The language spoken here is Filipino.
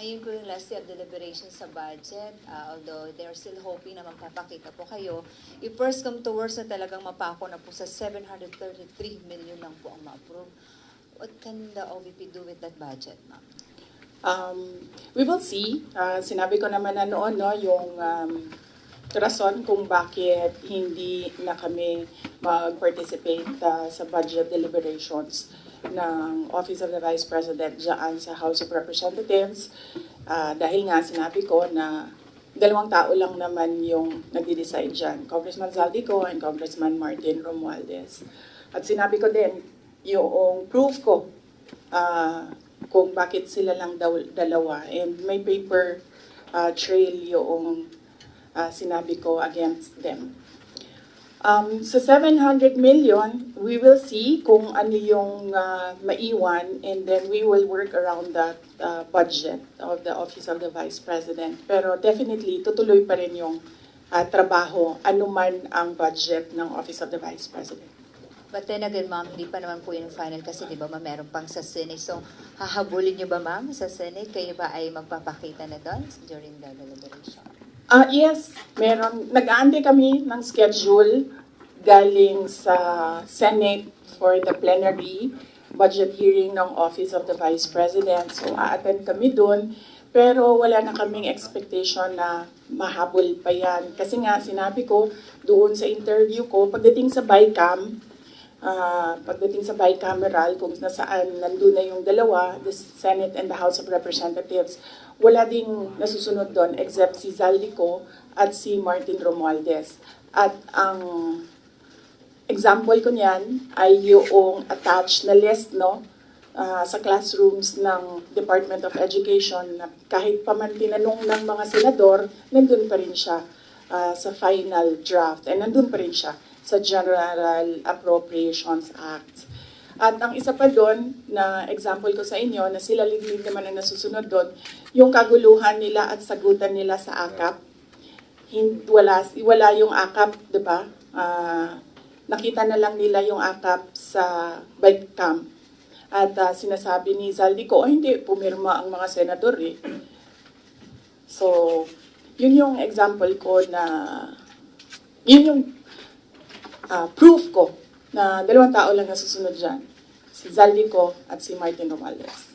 Ngayon po yung last day deliberation sa budget, ah, although they're still hoping na magpapakita po kayo, if first come to worst na talagang mapako na po sa 733 million lang po ang ma-approve, what can the OVP do with that budget, ma'am? Um, we will see. Ah, sinabi ko naman na noon, no, yung um, rason kung bakit hindi na kami mag-participate ah, sa budget deliberations ng Office of the Vice President dyan sa House of Representatives. Ah, dahil nga sinabi ko na dalawang tao lang naman yung nagde-decide dyan, Congressman Zaldico and Congressman Martin Romualdez. At sinabi ko din, yung proof ko ah, kung bakit sila lang daw dalawa. And may paper ah, trail yung ah, sinabi ko against them. Um, sa 700 million, we will see kung ano yung ah, maiwan and then we will work around that ah, budget of the Office of the Vice President. Pero definitely, tutuloy pa rin yung ah, trabaho, anuman ang budget ng Office of the Vice President. But then again, ma'am, hindi pa naman po yung final kasi di ba ma'am, meron pang sa Senate. So, hahabulin niyo ba ma'am sa Senate? Kayo ba ay magpapakita na doon during the deliberation? Ah, yes, meron. Nag-aantay kami ng schedule galing sa Senate for the plenary budget hearing ng Office of the Vice President. So, a-attend kami doon. Pero wala na kaming expectation na mahabol pa yan. Kasi nga, sinabi ko doon sa interview ko, pagdating sa BICAM, ah, pagdating sa bicameral, kung nasaan nandun na yung dalawa, the Senate and the House of Representatives, wala ding nasusunod doon except si Zaldico at si Martin Romualdez. At ang example ko niyan ay yung attached na list no? Ah, sa classrooms ng Department of Education na kahit pa ng mga senador, nandun pa rin siya ah, sa final draft. And nandun pa rin siya sa General Appropriations Act. At ang isa pa doon na example ko sa inyo na sila liglig naman ang nasusunod doon, yung kaguluhan nila at sagutan nila sa AKAP. Hindi, wala, wala yung AKAP, di ba? Ah, nakita na lang nila yung AKAP sa bike camp. At ah, sinasabi ni Zaldi ko, oh, hindi, pumirma ang mga senador eh. So, yun yung example ko na, yun yung ah, proof ko na dalawang tao lang nasusunod dyan. Si Zaldi ko at si Martin Romales.